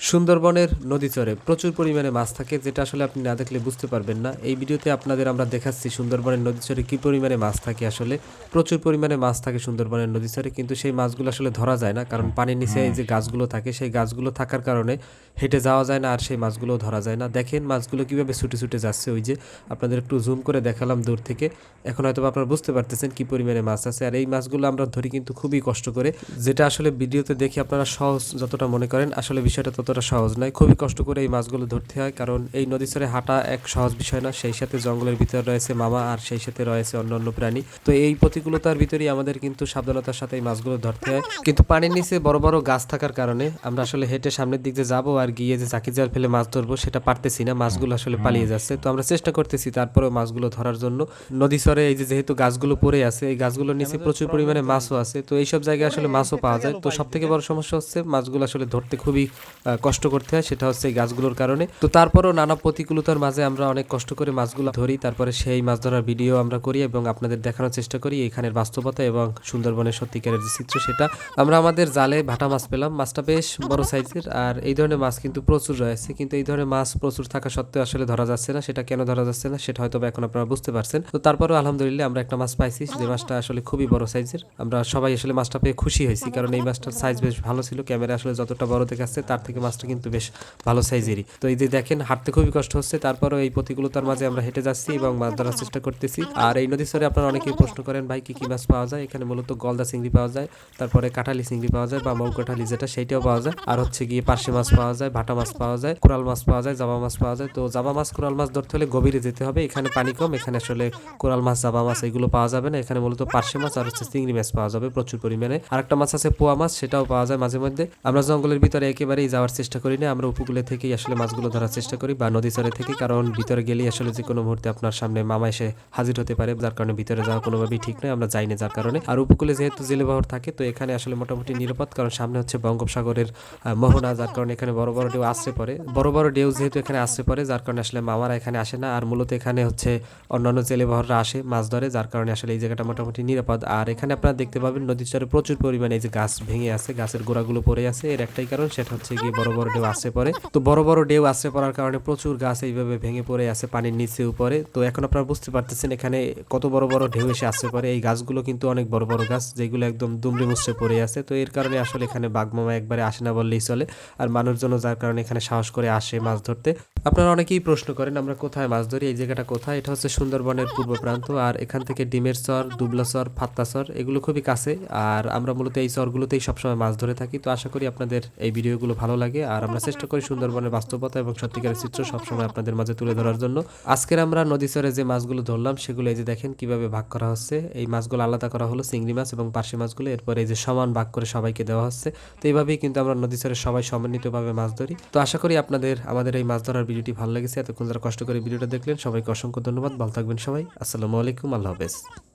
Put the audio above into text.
সুন্দরবনের নদীচরে প্রচুর পরিমাণে মাছ থাকে যেটা আসলে আপনি না দেখলে বুঝতে পারবেন না। এই ভিডিওতে আপনাদের আমরা দেখাচ্ছি সুন্দরবনের নদীচরে কি পরিমাণে মাছ থাকে আসলে। প্রচুর পরিমাণে মাছ থাকে সুন্দরবনের নদীচরে কিন্তু সেই মাছগুলো আসলে ধরা যায় না কারণ পানির নিচে এই যে গাছগুলো থাকে সেই গাছগুলো থাকার কারণে হেঁটে যাওয়া যায় না আর সেই মাছগুলো ধরা যায় না। দেখেন মাছগুলো কীভাবে ছুটে ছুটে যাচ্ছে ওই যে আপনাদের একটু জুম করে দেখালাম দূর থেকে। এখন হয়তো আপনারা বুঝতে পারতেছেন কি পরিমাণে মাছ আছে আর এই মাছগুলো আমরা ধরি কিন্তু খুবই কষ্ট করে যেটা আসলে ভিডিওতে দেখে আপনারা সহজ যতটা মনে করেন। আসলে বিষয়টা ততটা সহজ নয়। খুবই কষ্ট করে এই মাছগুলো ধরতে হয়, কারণ এই নদী চরে হাঁটা এক সহজ বিষয় না। সেই সাথে জঙ্গলের ভিতরে রয়েছে মামা আর সেই সাথে রয়েছে অন্যান্য প্রাণী। তো এই প্রতিকূলতার ভিতরেই আমাদের কিন্তু সাবধানতার সাথে এই মাছগুলো ধরতে হয়। কিন্তু পানির নিচে বড় বড় গাছ থাকার কারণে আমরা আসলে হেঁটে সামনের দিক যে যাব আর গিয়ে যে চাকি জাল ফেলে মাছ ধরবো সেটা পারতেছি না। মাছগুলো আসলে পালিয়ে যাচ্ছে। তো আমরা চেষ্টা করতেছি তারপরেও মাছগুলো ধরার জন্য। নদী চরে এই যেহেতু গাছগুলো পড়ে আছে, এই গাছগুলোর নিচে প্রচুর পরিমাণে মাছও আছে। তো এইসব জায়গায় আসলে মাছও পাওয়া যায়। তো সব থেকে বড় সমস্যা হচ্ছে মাছগুলো আসলে ধরতে খুবই কষ্ট করতে হয়, সেটা হচ্ছে এই গাছগুলোর কারণে। তো তারপরও নানা প্রতিকূলতার মাঝে আমরা অনেক কষ্ট করে মাছগুলো ধরি, তারপরে সেই মাছ ধরার ভিডিও আমরা করি এবং আপনাদের দেখানোর চেষ্টা করি এখানের বাস্তবতা এবং সুন্দরবনের সত্যিকারের যে চিত্র সেটা। আমরা আমাদের জালে ভাটা মাছ পেলাম, মাছটা বেশ বড় সাইজের, আর এই ধরনের মাছ কিন্তু প্রচুর রয়েছে, কিন্তু এই ধরনের মাছ প্রচুর থাকা সত্ত্বেও আসলে ধরা যাচ্ছে না, সেটা কেন ধরা যাচ্ছে না, সেটা হয়তো এখন আপনারা বুঝতে পারছেন। তো তারপরেও আলহামদুলিল্লাহ আমরা একটা মাছ পাইছি, যে মাছটা আসলে খুবই বড় সাইজের। আমরা সবাই আসলে মাছটা পেয়ে খুশি হয়েছি, কারণ এই মাছটার সাইজ বেশ ভালো ছিল, ক্যামেরা আসলে যতটা বড় দেখাচ্ছে তার থেকে মাছটা কিন্তু বেশ ভালো সাইজেরই। তো এই যে দেখেন, হাঁটতে খুবই কষ্ট হচ্ছে। তারপরেও এই প্রতিকূলতার মাঝে আমরা হেঁটে যাচ্ছি এবং মাছ ধরার চেষ্টা করতেছি। আর এই নদী স্তরে আপনারা অনেকেই প্রশ্ন করেন, ভাই, কি কি মাছ পাওয়া যায়? এখানে মূলত গলদা চিংড়ি পাওয়া যায়, তারপরে কাঁঠালি চিংড়ি পাওয়া যায় বা মৌ কাঁঠালি যেটা, সেইটাও পাওয়া যায়। আর হচ্ছে গিয়ে পার্শে মাছ পাওয়া যায়, ভাটা মাছ পাওয়া যায়, কোরাল মাছ পাওয়া যায়, জাবা মাছ পাওয়া যায়। তো জাবা মাছ, কোরাল মাছ ধরতে হলে গভীরে যেতে হবে। এখানে পানি কম, এখানে আসলে কোরাল মাছ, জাবা মাছ এগুলো পাওয়া যাবে না। এখানে মূলত পার্শে মাছ আর হচ্ছে চিংড়ি মাছ পাওয়া যাবে প্রচুর পরিমাণে। আর একটা মাছ আছে পোয়া মাছ, সেটাও পাওয়া যায় মাঝে মধ্যে। আমরা জঙ্গলের ভিতরে একেবারেই যাওয়ার চেষ্টা করি না, আমরা উপকূলে থেকেই আসলে মাছগুলো ধরার চেষ্টা করি বা নদী চরে থেকে, কারণ ভিতরে গেলেই আসলে যে কোনো মুহূর্তে আপনার সামনে মামা এসে হাজির হতে পারে, যার কারণে ভিতরে যাওয়া কোনোভাবেই ঠিক নয়, আমরা যাই না যার কারণে। আর উপকূলে যেহেতু জেলে বহর থাকে, তো এখানে আসলে মোটামুটি নিরাপদ, কারণ সামনে হচ্ছে বঙ্গোপসাগরের মোহনা, যার কারণে এখানে বড় বড় ঢেউ আসতে পারে বড় বড় ঢেউ যেহেতু এখানে আসতে পারে যার কারণে আসলে মামারা এখানে আসে না, আর মূলত এখানে হচ্ছে অন্যান্য জেলে বহররা আসে, মাছ ধরে, যার কারণে আসলে এই জায়গাটা মোটামুটি নিরাপদ। আর এখানে আপনারা দেখতে পাবেন নদীর চরে প্রচুর পরিমাণে এই যে গাছ ভেঙে আছে, গাছের গোড়াগুলো পড়ে আছে, এর একটাই কারণ, সেটা হচ্ছে গিয়ে বড় বড় বড় ঢেউ আসে পড়ে। তো বড় বড় ঢেউ আসে পড়ার কারণে প্রচুর গাছ এইভাবে ভেঙে পড়ে আছে, পানির নিচে উপরে। তো এখন আপনারা বুঝতে পারতেছেন এখানে কত বড় বড় ঢেউ এসে আসতে পারে এই গাছগুলো কিন্তু অনেক বড় বড় গাছ, যেগুলো একদম দুমড়ে মুচড়ে পড়ে আছে। তো এর কারণে আসলে এখানে বাঘমামা একবারে আসে না বললেই চলে। আর মানুষজন যার কারণে এখানে সাহস করে আসে মাছ ধরতে। আপনারা অনেকেই প্রশ্ন করেন, আমরা কোথায় মাছ ধরি, এই জায়গাটা কোথায়? এটা হচ্ছে সুন্দরবনের পূর্ব প্রান্ত, আর এখান থেকে ডিমের চর, দুবলা চর ফাত্তা চর, এগুলো খুবই কাছে, আর আমরা মূলত এই চরগুলোতেই সবসময় মাছ ধরে থাকি। তো আশা করি আপনাদের এই ভিডিওগুলো ভালো লাগে, আর আমরা চেষ্টা করি সুন্দরবনের বাস্তবতা এবং সত্যিকারের চিত্র সবসময় আপনাদের মাঝে তুলে ধরার জন্য। আজকের আমরা নদী চরে যে মাছগুলো ধরলাম, সেগুলো এই যে দেখেন কীভাবে ভাগ করা হচ্ছে। এই মাছগুলো আলাদা করা হলো চিংড়ি মাছ এবং পার্শে মাছগুলো, এরপরে এই যে সমান ভাগ করে সবাইকে দেওয়া হচ্ছে। তো এইভাবেই কিন্তু আমরা নদী চরে সবাই সমন্বিতভাবে মাছ ধরি। তো আশা করি আপনাদের, আমাদের এই মাছ ধরার ভিডিওটি ভালো লেগেছে, এতক্ষণ যারা কষ্ট করে ভিডিওটা দেখলেন, সবাইকে অসংখ্য ধন্যবাদ। ভালো থাকবেন সবাই। আসসালামু আলাইকুম, আল্লাহ হাফেজ।